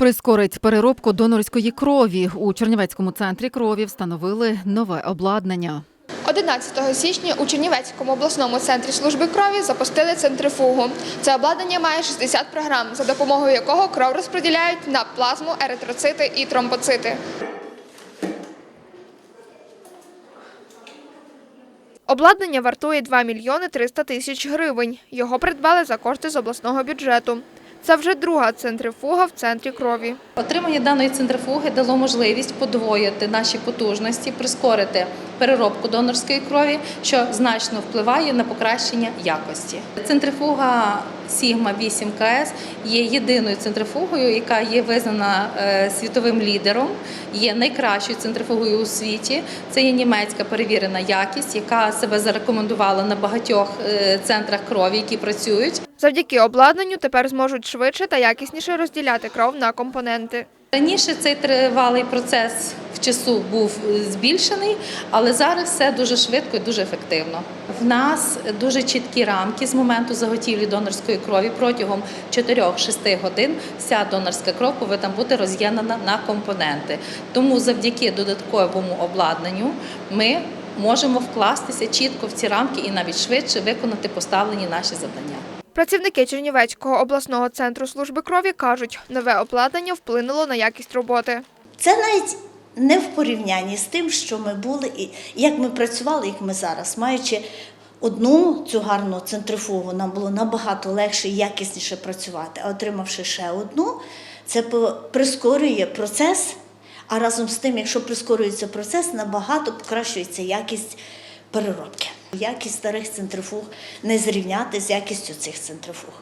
Прискорить переробку донорської крові. У Чернівецькому центрі крові встановили нове обладнання. 11 січня у Чернівецькому обласному центрі служби крові запустили центрифугу. Це обладнання має 60 програм, за допомогою якого кров розподіляють на плазму, еритроцити і тромбоцити. Обладнання вартує 2 мільйони 300 тисяч гривень. Його придбали за кошти з обласного бюджету. Це вже друга центрифуга в центрі крові. Отримання даної центрифуги дало можливість подвоїти наші потужності, прискорити переробку донорської крові, що значно впливає на покращення якості. Центрифуга Sigma 8 КС є єдиною центрифугою, яка є визнана е, світовим лідером, є найкращою центрифугою у світі. Це є німецька перевірена якість, яка себе зарекомендувала на багатьох е, центрах крові, які працюють. Завдяки обладнанню тепер зможуть швидше та якісніше розділяти кров на компоненти. Раніше цей тривалий процес в часу був збільшений, але зараз все дуже швидко і дуже ефективно. В нас дуже чіткі рамки з моменту заготівлі донорської крові протягом 4-6 годин вся донорська кров повинна бути роз'єднана на компоненти. Тому завдяки додатковому обладнанню ми можемо вкластися чітко в ці рамки і навіть швидше виконати поставлені наші завдання. Працівники Чернівецького обласного центру служби крові кажуть, нове обладнання вплинуло на якість роботи. Це навіть не в порівнянні з тим, що ми були і як ми працювали, як ми зараз, маючи одну цю гарну центрифугу, нам було набагато легше і якісніше працювати. А отримавши ще одну, це прискорює процес. А разом з тим, якщо прискорюється процес, набагато покращується якість переробки. Якість старих центрифуг не зрівняти з якістю цих центрифуг.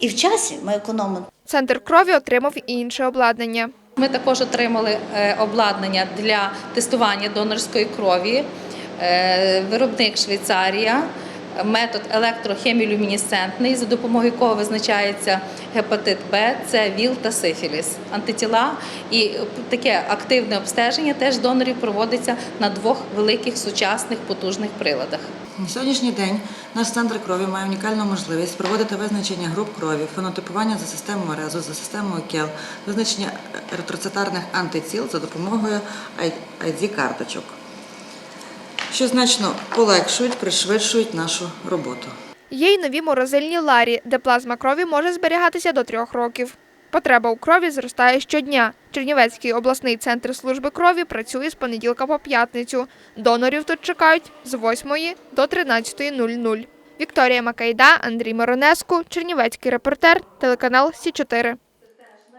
І в часі ми економимо Центр крові отримав і інше обладнання. Ми також отримали е, обладнання для тестування донорської крові. Е, Виробник Швейцарія, метод електрохемілюмінесцентний, за допомогою якого визначається гепатит Б, С, ВІЛ та сифіліс, антитіла. І таке активне обстеження теж донорів проводиться на двох великих сучасних потужних приладах. На сьогоднішній день наш центр крові має унікальну можливість проводити визначення груп крові, фенотипування за системою РЕЗу, за системою КЕЛ, визначення еритроцитарних антиціл за допомогою ID-карточок, що значно полегшують, пришвидшують нашу роботу. Є й нові морозильні ларі, де плазма крові може зберігатися до трьох років. Потреба у крові зростає щодня. Чернівецький обласний центр служби крові працює з понеділка по п'ятницю. Донорів тут чекають з 8 до 13.00. Вікторія Макайда, Андрій Моронеску, Чернівецький репортер, телеканал Сі 4